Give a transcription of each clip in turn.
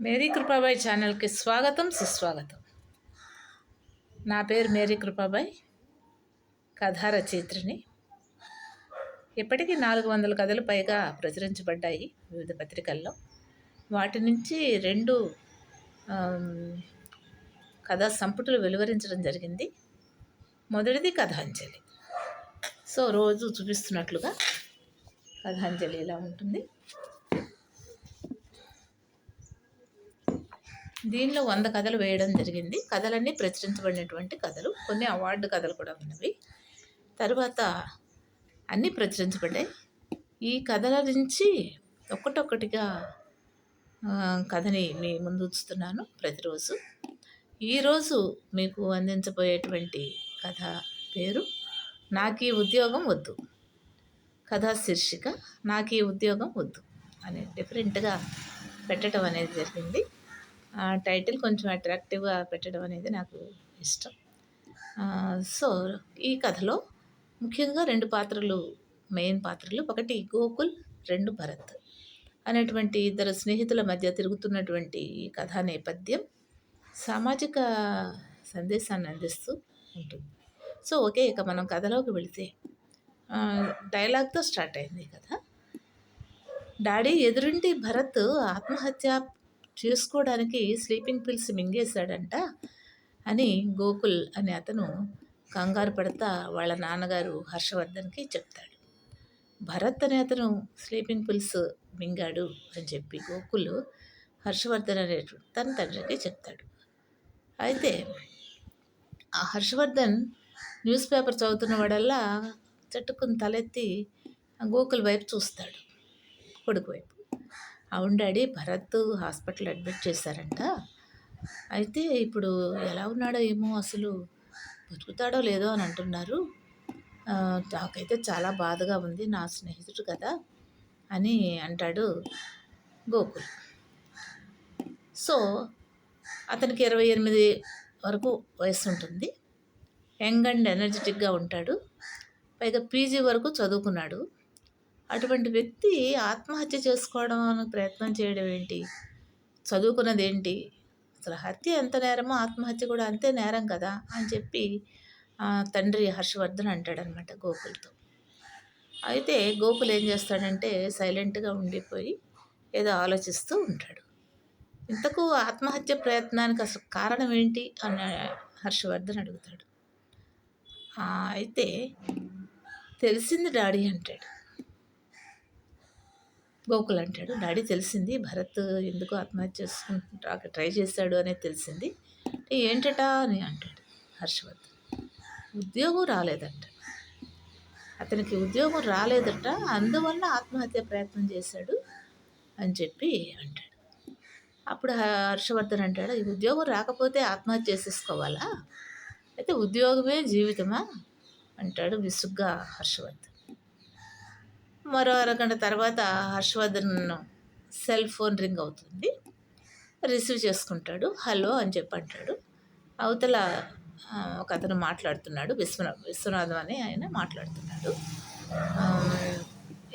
Mary Kripabai ఛానల్కి స్వాగతం సుస్వాగతం. నా పేరు మేరీ కృపాబాయ్ కథా రచయిత్రిని. ఇప్పటికీ నాలుగు వందల కథలు పైగా ప్రచురించబడ్డాయి వివిధ పత్రికల్లో. వాటి నుంచి రెండు కథా సంపుటులు వెలువరించడం జరిగింది. మొదటిది కథాంజలి. సో రోజు చూపిస్తున్నట్లుగా కథాంజలి ఇలా ఉంటుంది. దీనిలో వంద కథలు వేయడం జరిగింది. కథలన్నీ ప్రచురించబడినటువంటి కథలు. కొన్ని అవార్డు కథలు కూడా ఉన్నవి. తర్వాత అన్నీ ప్రచురించబడ్డాయి. ఈ కథల నుంచి ఒక్కటొక్కటిగా కథని మీ ముందు ఉంచుతున్నాను ప్రతిరోజు. ఈరోజు మీకు అందించబోయేటువంటి కథ పేరు నాకు ఈ ఉద్యోగం వద్దు. కథా శీర్షిక నాకు ఈ ఉద్యోగం వద్దు అని డిఫరెంట్గా పెట్టడం అనేది జరిగింది. ఆ టైటిల్ కొంచెం అట్రాక్టివ్గా పెట్టడం అనేది నాకు ఇష్టం. సో ఈ కథలో ముఖ్యంగా రెండు పాత్రలు మెయిన్ పాత్రలు ఒకటి గోకుల్ రెండు భరత్ అనేటువంటి ఇద్దరు స్నేహితుల మధ్య తిరుగుతున్నటువంటి ఈ కథా నేపథ్యం సామాజిక సందేశాన్ని అందిస్తూ ఉంటుంది. సో ఓకే ఇక మనం కథలోకి వెళితే డైలాగ్తో స్టార్ట్ అయింది ఈ కథ. డాడీ ఎదురుంటి భరత్ ఆత్మహత్య చేసుకోవడానికి స్లీపింగ్ పిల్స్ మింగేశాడంట అని గోకుల్ అనే అతను కంగారు పడతా వాళ్ళ నాన్నగారు హర్షవర్ధన్కి చెప్తాడు. భరత్ అనే అతను స్లీపింగ్ పిల్స్ మింగాడు అని చెప్పి గోకుల్ హర్షవర్ధన్ అనేటువంటి తన తండ్రికి చెప్తాడు. అయితే ఆ హర్షవర్ధన్ న్యూస్ పేపర్ చదువుతున్న వాడల్లా చట్టుకుని తలెత్తి ఆ గోకుల్ వైపు చూస్తాడు. కొడుకు వైపు. అవును డాడీ భరత్ హాస్పిటల్ అడ్మిట్ చేశారంట. అయితే ఇప్పుడు ఎలా ఉన్నాడో ఏమో అసలు బతుకుతాడో లేదో అని అంటున్నారు. నాకైతే చాలా బాధగా ఉంది నా స్నేహితుడు కదా అని అంటాడు గోకుల్. సో అతనికి ఇరవై ఎనిమిది వరకు వయసు ఉంటుంది. యంగ్ అండ్ ఎనర్జెటిక్గా ఉంటాడు. పైగా పీజీ వరకు చదువుకున్నాడు. అటువంటి వ్యక్తి ఆత్మహత్య చేసుకోవడం ప్రయత్నం చేయడం ఏంటి? చదువుకున్నది ఏంటి అసలు హత్య ఎంత నేరమో ఆత్మహత్య కూడా అంతే నేరం కదా అని చెప్పి తండ్రి హర్షవర్ధన్ అంటాడనమాట గోకుల్తో. అయితే గోకుల్ ఏం చేస్తాడంటే సైలెంట్గా ఉండిపోయి ఏదో ఆలోచిస్తూ ఉంటాడు. ఇంతకు ఆత్మహత్య ప్రయత్నానికి అసలు కారణం ఏంటి? అని హర్షవర్ధన్ అడుగుతాడు. అయితే తెలిసింది డాడీ అంటాడు. గోకుల్ అంటాడు. డాడీ తెలిసింది భరత్ ఎందుకు ఆత్మహత్య చేసుకుంటా ట్రై చేశాడు అనేది తెలిసింది. ఏంటట? అని అంటాడు హర్షవర్ధన్. ఉద్యోగం రాలేదంట. అతనికి ఉద్యోగం రాలేదట అందువల్ల ఆత్మహత్య ప్రయత్నం చేశాడు అని చెప్పి అంటాడు. అప్పుడు హర్షవర్ధన్ అంటాడు ఈ ఉద్యోగం రాకపోతే ఆత్మహత్య చేసేసుకోవాలా? అయితే ఉద్యోగమే జీవితమా? అంటాడు విసుగ్గా హర్షవర్ధన్. మరో అరగంట తర్వాత హర్షవర్ధన్ సెల్ ఫోన్ రింగ్ అవుతుంది. రిసీవ్ చేసుకుంటాడు. హలో అని చెప్పి అంటాడు. అవతల ఒక అతను మాట్లాడుతున్నాడు. విశ్వనా విశ్వనాథం అని ఆయన మాట్లాడుతున్నాడు.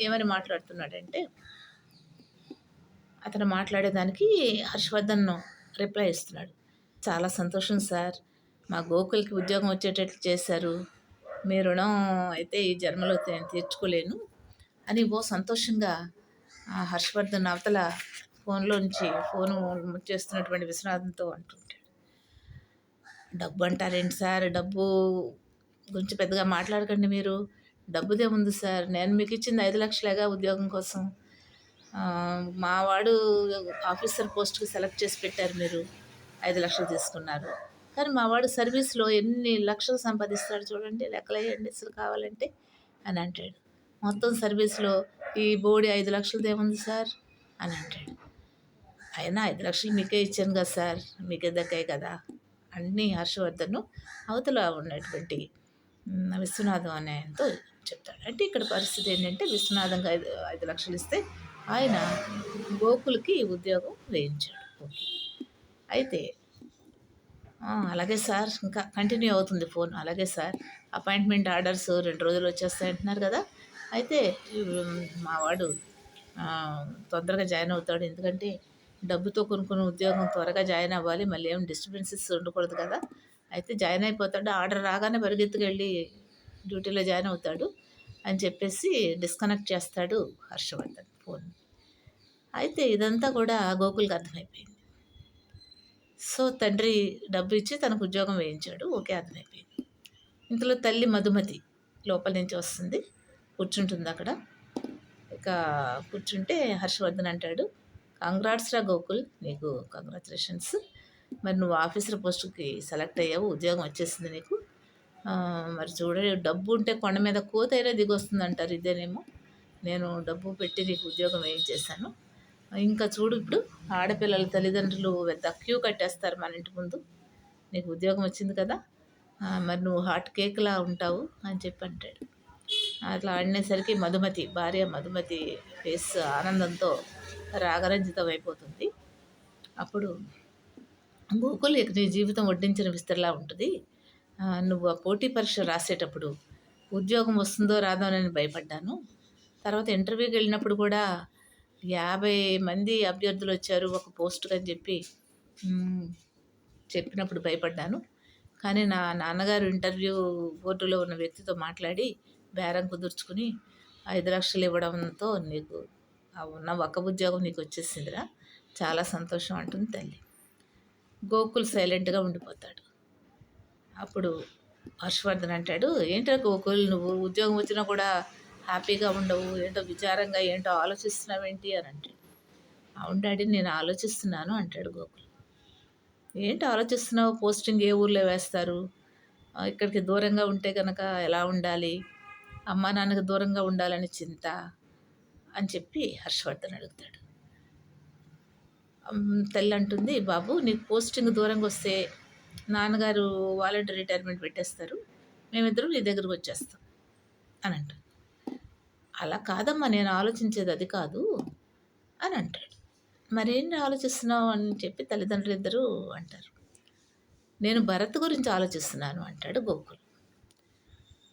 ఏమని మాట్లాడుతున్నాడంటే అతను మాట్లాడేదానికి హర్షవర్ధన్ రిప్లై ఇస్తున్నాడు. చాలా సంతోషం సార్. మా గోకుల్కి ఉద్యోగం వచ్చేటట్లు చేశారు. మీ రుణం అయితే ఈ జన్మలో తీర్చుకోలేను. అని ఓ సంతోషంగా హర్షవర్ధన్ అవతల ఫోన్లో నుంచి ఫోను చేస్తున్నటువంటి విశ్వనాథంతో అంటుంటాడు. డబ్బు అంటారేంటి సార్? డబ్బు గురించి పెద్దగా మాట్లాడకండి మీరు. డబ్బుదే ఉంది సార్. నేను మీకు ఇచ్చింది ఐదు లక్షలేగా ఉద్యోగం కోసం. మా వాడు ఆఫీసర్ పోస్ట్కి సెలెక్ట్ చేసి పెట్టారు మీరు. ఐదు లక్షలు తీసుకున్నారు. కానీ మా వాడు సర్వీస్లో ఎన్ని లక్షలు సంపాదిస్తాడు చూడండి. లెక్కలేయండి అసలు కావాలంటే అని అంటాడు. మొత్తం సర్వీస్లో ఈ బోడి ఐదు లక్షలది ఏముంది సార్? అని అంటాడు. అయినా ఐదు లక్షలు మీకే ఇచ్చాను కదా సార్. మీకే దక్కాయి కదా. అన్నీ హర్షవర్ధను అవతల ఉన్నటువంటి విశ్వనాథం అనే ఆయనతో చెప్తాడు. అంటే ఇక్కడ పరిస్థితి ఏంటంటే విశ్వనాథంకి ఐదు ఐదు లక్షలు ఇస్తే ఆయన గోకులకి ఉద్యోగం వేయించాడు. ఓకే. అయితే అలాగే సార్. ఇంకా కంటిన్యూ అవుతుంది ఫోన్. అలాగే సార్. అపాయింట్మెంట్ ఆర్డర్స్ రెండు రోజులు వచ్చేస్తాయంటున్నారు కదా. అయితే మావాడు మా వాడు తొందరగా జాయిన్ అవుతాడు. ఎందుకంటే డబ్బుతో కొనుక్కున్న ఉద్యోగం త్వరగా జాయిన్ అవ్వాలి. మళ్ళీ ఏం డిస్టర్బెన్సెస్ ఉండకూడదు కదా. అయితే జాయిన్ అయిపోతాడు. ఆర్డర్ రాగానే పరిగెత్తుకెళ్ళి డ్యూటీలో జాయిన్ అవుతాడు అని చెప్పేసి డిస్కనెక్ట్ చేస్తాడు హర్షవర్ధన్ ఫోన్. అయితే ఇదంతా కూడా గోకుల్కి అర్థమైపోయింది. సో తండ్రి డబ్బు ఇచ్చి తనకు ఉద్యోగం వేయించాడు. ఓకే అర్థమైపోయింది. ఇంతలో తల్లి మధుమతి లోపల నుంచి వస్తుంది. కూర్చుంటుంది అక్కడ ఇక కూర్చుంటే హర్షవర్ధన్ అంటాడు కంగ్రాట్స్ రా గోకుల్ నీకు కంగ్రాచులేషన్స్ మరి నువ్వు ఆఫీసర్ పోస్టుకి సెలెక్ట్ అయ్యావు ఉద్యోగం వచ్చేసింది నీకు. మరి చూడ డబ్బు ఉంటే కొండ మీద కోతైనా దిగొస్తుంది అంటారు ఇదేనేమో. నేను డబ్బు పెట్టి నీకు ఉద్యోగం ఏం చేశాను ఇంకా చూడు ఇప్పుడు ఆడపిల్లల తల్లిదండ్రులు పెద్ద క్యూ కట్టేస్తారు మన ఇంటి ముందు. నీకు ఉద్యోగం వచ్చింది కదా. మరి నువ్వు హాట్ కేక్లా ఉంటావు అని చెప్పి అంటాడు. అట్లా ఆడినేసరికి మధుమతి భార్య మధుమతి ఫేస్ ఆనందంతో రాగరంజితమైపోతుంది. అయిపోతుంది అప్పుడు గోకుల్ ఇక నీ జీవితం వడ్డించిన విస్తరలా ఉంటుంది. నువ్వు ఆ పోటీ పరీక్ష రాసేటప్పుడు ఉద్యోగం వస్తుందో రాదో అని భయపడ్డాను. తర్వాత ఇంటర్వ్యూకి వెళ్ళినప్పుడు కూడా యాభై మంది అభ్యర్థులు వచ్చారు ఒక పోస్టుకు అని చెప్పి చెప్పినప్పుడు భయపడ్డాను. కానీ నా నాన్నగారు ఇంటర్వ్యూ బోర్డులో ఉన్న వ్యక్తితో మాట్లాడి బేరం కుదుర్చుకుని ఐదు లక్షలు ఇవ్వడంతో నీకు ఉన్న ఒక ఉద్యోగం నీకు వచ్చేసిందిరా. చాలా సంతోషం అంటుంది తల్లి. గోకుల్ సైలెంట్గా ఉండిపోతాడు. అప్పుడు హర్షవర్ధన్ అంటాడు ఏంటో గోకుల్ నువ్వు ఉద్యోగం వచ్చినా కూడా హ్యాపీగా ఉండవు. ఏంటో విచారంగా ఏంటో ఆలోచిస్తున్నావేంటి అని అంటాడు. అవును డాడీ నేను ఆలోచిస్తున్నాను అంటాడు గోకుల్. ఏంటి ఆలోచిస్తున్నావు? పోస్టింగ్ ఏ ఊర్లో వేస్తారు? ఇక్కడికి దూరంగా ఉంటే కనుక ఎలా ఉండాలి? అమ్మా నాన్నకి దూరంగా ఉండాలని చింత అని చెప్పి హర్షవర్ధన్ అడుగుతాడు. తల్లి అంటుంది బాబు నీకు పోస్టింగ్ దూరంగా వస్తే నాన్నగారు వాలంటీర్ రిటైర్మెంట్ పెట్టేస్తారు. మేమిద్దరం నీ దగ్గరకు వచ్చేస్తాం. అని అంటాడు అలా కాదమ్మా నేను ఆలోచించేది అది కాదు. అని అంటాడు. మరేంటి ఆలోచిస్తున్నావు? అని చెప్పి తల్లిదండ్రులు ఇద్దరు అంటారు. నేను భరత్ గురించి ఆలోచిస్తున్నాను అంటాడు గోకుల్.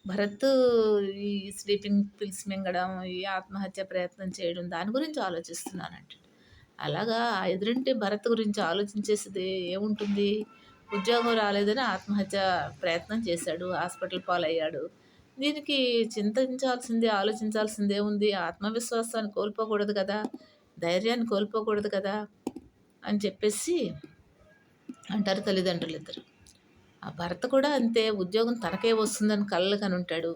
భరత్ ఈ స్లీపింగ్ పిల్స్ మింగడం ఈ ఆత్మహత్య ప్రయత్నం చేయడం దాని గురించి ఆలోచిస్తున్నాను అలాగా ఎదురింటి భరత్ గురించి ఆలోచించేది ఏముంటుంది? ఉద్యోగం రాలేదని ఆత్మహత్య ప్రయత్నం చేశాడు హాస్పిటల్ పాలయ్యాడు. దీనికి చింతించాల్సింది ఆలోచించాల్సింది ఏముంది ఆత్మవిశ్వాసాన్ని కోల్పోకూడదు కదా ధైర్యాన్ని కోల్పోకూడదు కదా అని చెప్పేసి అంటారు తల్లిదండ్రులు ఇద్దరు ఆ భర్త కూడా అంతే ఉద్యోగం తనకే వస్తుందని కళ్ళు కని ఉంటాడు.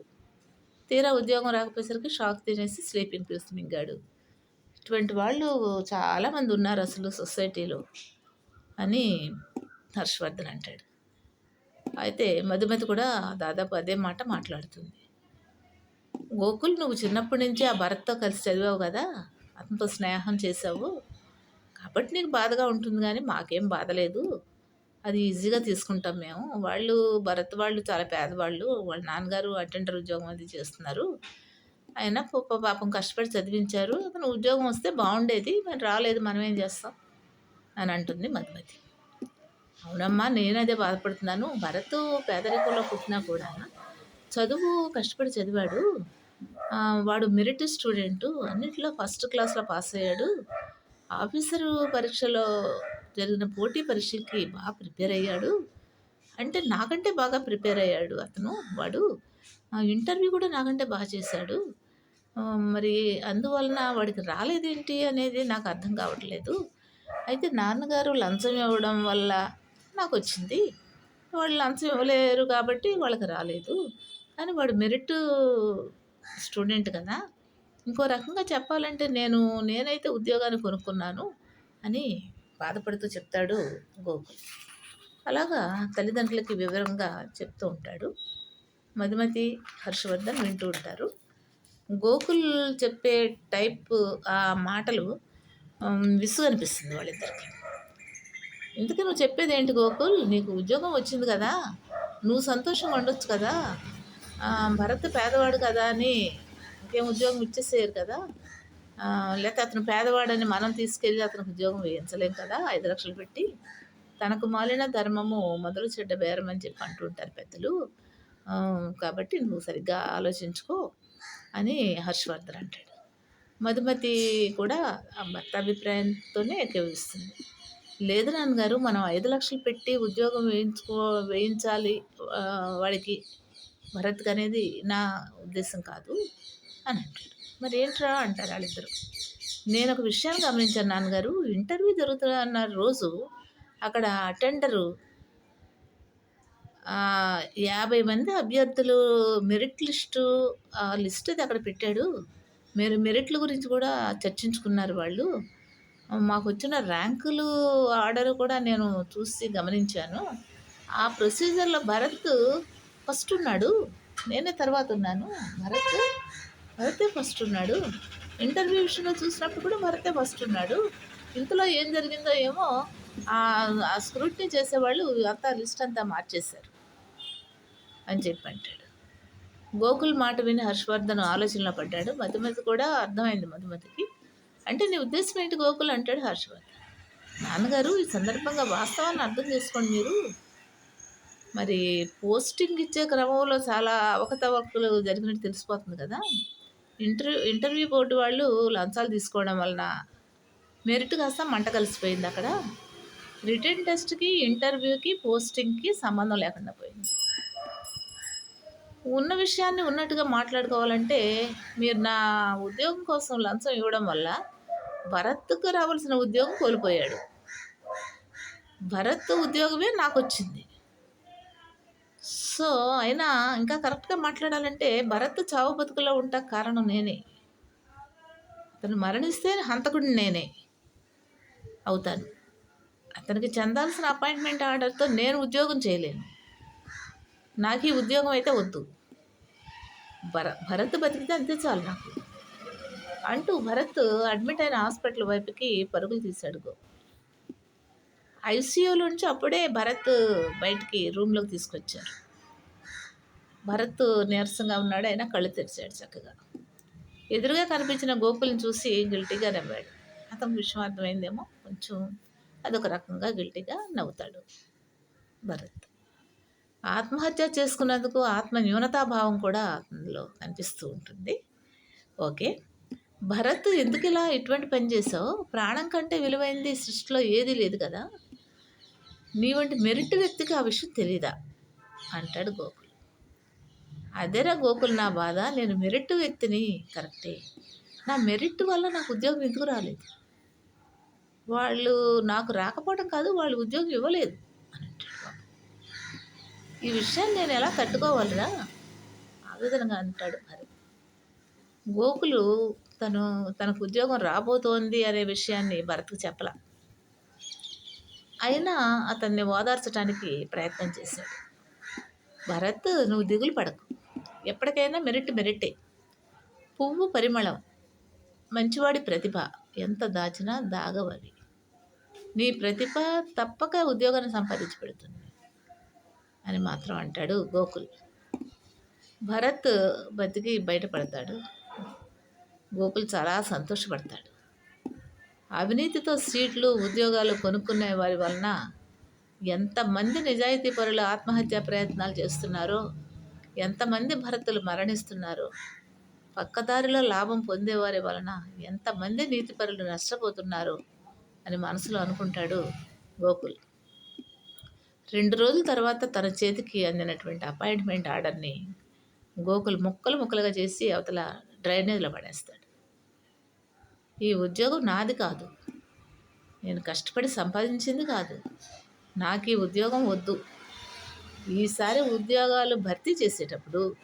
తీరా ఉద్యోగం రాకపోయేసరికి షాక్ తినేసి స్లీపింగ్ పిల్స్ మింగాడు. ఇటువంటి వాళ్ళు చాలామంది ఉన్నారు అసలు సొసైటీలో అని హర్షవర్ధన్ అంటాడు. అయితే మధుమతి కూడా దాదాపు అదే మాట మాట్లాడుతుంది. గోకుల్ నువ్వు చిన్నప్పటి నుంచి ఆ భర్తతో కలిసి చదివావు కదా అతనితో స్నేహం చేసావు కాబట్టి నీకు బాధగా ఉంటుంది కానీ మాకేం బాధ లేదు. అది ఈజీగా తీసుకుంటాం మేము. వాళ్ళు భరత్ వాళ్ళు చాలా పేదవాళ్ళు. వాళ్ళ నాన్నగారు అటెండర్ ఉద్యోగం అది చేస్తున్నారు. ఆయన పాపం కష్టపడి చదివించారు. అతను ఉద్యోగం వస్తే బాగుండేది. మరి రాలేదు. మనం ఏం చేస్తాం? అని అంటుంది మధుమతి. అవునమ్మా నేను అదే బాధపడుతున్నాను. భరత్ పేదరికంలో పుట్టినా కూడా చదువు కష్టపడి చదివాడు. వాడు మెరిట్ స్టూడెంటు. అన్నింటిలో ఫస్ట్ క్లాస్లో పాస్ అయ్యాడు. ఆఫీసరు పరీక్షలో జరిగిన పోటీ పరీక్షలకి బాగా ప్రిపేర్ అయ్యాడు. అంటే నాకంటే బాగా ప్రిపేర్ అయ్యాడు అతను వాడు. ఇంటర్వ్యూ కూడా నాకంటే బాగా చేశాడు. మరి అందువలన వాడికి రాలేదేంటి అనేది నాకు అర్థం కావట్లేదు. అయితే నాన్నగారు లంచం ఇవ్వడం వల్ల నాకు వచ్చింది వాళ్ళు లంచం ఇవ్వలేరు కాబట్టి వాళ్ళకి రాలేదు. కానీ వాడు మెరిట్ స్టూడెంట్ కదా. ఇంకో రకంగా చెప్పాలంటే నేను నేనైతే ఉద్యోగాన్ని కొనుక్కున్నాను అని బాధపడుతూ చెప్తాడు గోకుల్. అలాగా తల్లిదండ్రులకి వివరంగా చెప్తూ ఉంటాడు. మధుమతి హర్షవర్ధన్ వింటూ ఉంటారు. గోకుల్ చెప్పే టైప్ ఆ మాటలు విసుగు అనిపిస్తుంది వాళ్ళిద్దరికి. ఇందుకే నువ్వు చెప్పేది ఏంటి గోకుల్? నీకు ఉద్యోగం వచ్చింది కదా. నువ్వు సంతోషంగా ఉండొచ్చు కదా. భరత్ పేదవాడు కదా అని ఇంకేం ఉద్యోగం ఇచ్చేసేయరు కదా. లేకపోతే అతను పేదవాడని మనం తీసుకెళ్ళి అతనికి ఉద్యోగం వేయించలేం కదా? ఐదు లక్షలు పెట్టి తనకు మాలిన ధర్మము మొదలు చెడ్డ బేరం అని చెప్పి అంటుంటారు పెద్దలు. కాబట్టి నువ్వు సరిగ్గా ఆలోచించుకో అని హర్షవర్ధన్ అంటాడు. మధుమతి కూడా ఆ భర్త అభిప్రాయంతోనే ఏకీభవిస్తుంది లేదు నాన్నగారు మనం ఐదు లక్షలు పెట్టి ఉద్యోగం వేయించుకో వేయించాలి వాడికి భరత్కి అనేది నా ఉద్దేశం కాదు అని అంటాడు. మరి ఏంట్రా అంటారు వాళ్ళిద్దరు. నేను ఒక విషయాన్ని గమనించాను నాన్నగారు ఇంటర్వ్యూ జరుగుతున్న రోజు అక్కడ అటెండరు యాభై మంది అభ్యర్థులు మెరిట్ లిస్టు ఆ లిస్ట్ అది అక్కడ పెట్టాడు. మీరు మెరిట్ల గురించి కూడా చర్చించుకున్నారు వాళ్ళు. మాకు వచ్చిన ర్యాంకులు ఆర్డర్ కూడా నేను చూసి గమనించాను. ఆ ప్రొసీజర్లో భరత్ ఫస్ట్ ఉన్నాడు. నేనే తర్వాత ఉన్నాను. భరత్ భరతే ఫస్ట్ ఉన్నాడు. ఇంటర్వ్యూ విషయంలో చూసినప్పుడు కూడా భరతే ఫస్ట్ ఉన్నాడు. ఇంతలో ఏం జరిగిందో ఏమో ఆ స్క్రూట్ని చేసేవాళ్ళు అంతా లిస్ట్ అంతా మార్చేశారు అని చెప్పి అంటాడు. గోకుల్ మాట విని హర్షవర్ధన్ ఆలోచనలో పడ్డాడు. మధుమతి కూడా అర్థమైంది మధుమతికి. అంటే నీ ఉద్దేశం ఏంటి గోకుల్ అంటాడు హర్షవర్ధన్. నాన్నగారు ఈ సందర్భంగా వాస్తవాన్ని అర్థం చేసుకోండి మీరు. మరి పోస్టింగ్ ఇచ్చే క్రమంలో చాలా అవకతవకలు జరిగినట్టు తెలిసిపోతుంది కదా. ఇంటర్వ్యూ ఇంటర్వ్యూ బోర్డు వాళ్ళు లంచాలు తీసుకోవడం వలన మెరిట్ కాస్త మంట కలిసిపోయింది అక్కడ. రిటర్న్ టెస్ట్కి ఇంటర్వ్యూకి పోస్టింగ్కి సంబంధం లేకుండా పోయింది. ఉన్న విషయాన్ని ఉన్నట్టుగా మాట్లాడుకోవాలంటే మీరు నా ఉద్యోగం కోసం లంచం ఇవ్వడం వల్ల భరత్కు రావాల్సిన ఉద్యోగం కోల్పోయాడు. భరత్ ఉద్యోగమే నాకు వచ్చింది సో అయినా ఇంకా కరెక్ట్గా మాట్లాడాలంటే భరత్ చావు బతుకులో ఉంటా కారణం నేనే. అతను మరణిస్తే హంతకుడు నేనే అవుతాను. అతనికి చెందాల్సిన అపాయింట్మెంట్ ఆర్డర్తో నేను ఉద్యోగం చేయలేను. నాకు ఈ ఉద్యోగం అయితే వద్దు. భర భరత్ బతికితే అంతే చాలు నాకు. అంటూ భరత్ అడ్మిట్ అయిన హాస్పిటల్ వైపుకి పరుగులు తీశాడు గో ఐసీయూలో నుంచి అప్పుడే భరత్ బయటికి రూమ్లోకి తీసుకొచ్చారు. భరత్ నీరసంగా ఉన్నాడు ఆయన కళ్ళు తెరిచాడు చక్కగా. ఎదురుగా కనిపించిన గోకుల్ని చూసి గిల్టీగా నవ్వాడు. అతను విషయం అర్థమైందేమో కొంచెం అదొక రకంగా గిల్టీగా నవ్వుతాడు భరత్. ఆత్మహత్య చేసుకున్నందుకు ఆత్మ న్యూనతాభావం కూడా అందులో కనిపిస్తూ ఉంటుంది. ఓకే. భరత్ ఎందుకు ఇలా ఇటువంటి పని చేసావు ప్రాణం కంటే విలువైంది సృష్టిలో ఏది లేదు కదా? నీ వంటి మెరిట్ వ్యక్తికి ఆ విషయం తెలీదా? అంటాడు గోకుల్. అదేరా గోకుల్ నా బాధ నేను మెరిట్ వ్యక్తిని కరెక్టే. నా మెరిట్ వల్ల నాకు ఉద్యోగం ఎందుకు రాలేదు? వాళ్ళు నాకు రాకపోవడం కాదు వాళ్ళు ఉద్యోగం ఇవ్వలేదు అని అంటాడు ఈ విషయాన్ని నేను ఎలా తట్టుకోవాలిరా? ఆవేదనగా అంటాడు మరి గోకులు తను తనకు ఉద్యోగం రాబోతోంది అనే విషయాన్ని భరత్కు చెప్పల. అయినా అతన్ని ఓదార్చడానికి ప్రయత్నం చేశాడు. భరత్ నువ్వు దిగులు పడకు. ఎప్పటికైనా మెరిట్ మెరిటే. పువ్వు పరిమళం. మంచివాడి ప్రతిభ. ఎంత దాచినా దాగవది. నీ ప్రతిభ తప్పక ఉద్యోగాన్ని సంపాదించి పెడుతుంది అని మాత్రం అంటాడు గోకుల్. భరత్ బతికి బయటపడతాడు. గోకుల్ చాలా సంతోషపడతాడు. అవినీతితో సీట్లు ఉద్యోగాలు కొనుక్కునే వారి వలన ఎంతమంది నిజాయితీ పరులు ఆత్మహత్యా ప్రయత్నాలు చేస్తున్నారో ఎంతమంది భరతులు మరణిస్తున్నారో పక్కదారిలో లాభం పొందేవారి వలన ఎంతమంది నీతిపరులు నష్టపోతున్నారో అని మనసులో అనుకుంటాడు గోకుల్. రెండు రోజుల తర్వాత తన చేతికి అందినటువంటి అపాయింట్మెంట్ ఆర్డర్ని గోకుల్ ముక్కలు ముక్కలుగా చేసి అవతల డ్రైనేజ్లో పడేస్తాడు. ఈ ఉద్యోగం నాది కాదు. నేను కష్టపడి సంపాదించింది కాదు. నాకు ఈ ఉద్యోగం వద్దు. ఈసారి ఉద్యోగాలు భర్తీ చేసేటప్పుడు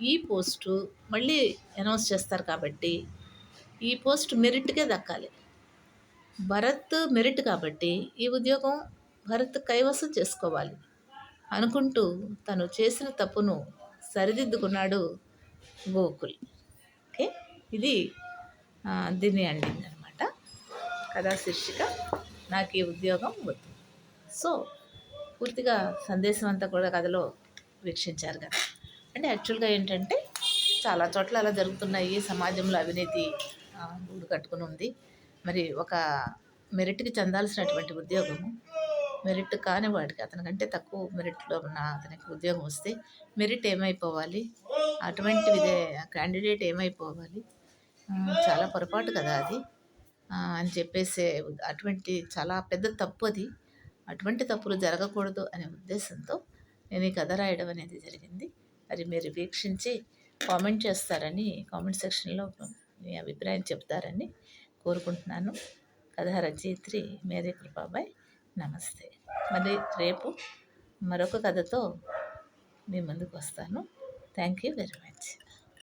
ఈ పోస్టు మళ్ళీ అనౌన్స్ చేస్తారు కాబట్టి ఈ పోస్ట్ మెరిట్కే దక్కాలి. భరత్ మెరిట్ కాబట్టి ఈ ఉద్యోగం భరత్ కైవసం చేసుకోవాలి. అనుకుంటూ తను చేసిన తప్పును సరిదిద్దుకున్నాడు గోకుల్. ఓకే? ఇది దీన్ని అండింది అనమాట కథా శీర్షిక నాకు ఈ ఉద్యోగం వద్దు. సో పూర్తిగా సందేశం అంతా కూడా కథలో వీక్షించారు కదా. అంటే యాక్చువల్గా ఏంటంటే చాలా చోట్ల అలా జరుగుతున్నాయి. సమాజంలో అవినీతి గూడు కట్టుకుని ఉంది. మరి ఒక మెరిట్కి చెందాల్సినటువంటి ఉద్యోగము మెరిట్ కాని వాడికి అతనికంటే తక్కువ మెరిట్లో ఉన్న అతనికి ఉద్యోగం వస్తే మెరిట్ ఏమైపోవాలి? అటువంటి క్యాండిడేట్ ఏమైపోవాలి? చాలా పొరపాటు కదా అది. అని చెప్పేసి అటువంటి చాలా పెద్ద తప్పు అది. అటువంటి తప్పులు జరగకూడదు అనే ఉద్దేశంతో నేను ఈ కథ రాయడం అనేది జరిగింది. అది మీరు వీక్షించి కామెంట్ చేస్తారని కామెంట్ సెక్షన్లో మీ అభిప్రాయం చెప్తారని కోరుకుంటున్నాను. కథ రచయిత్రి మేరీ కృపాబాయ్. నమస్తే. మళ్ళీ రేపు మరొక కథతో మీ ముందుకు వస్తాను. Thank you very much.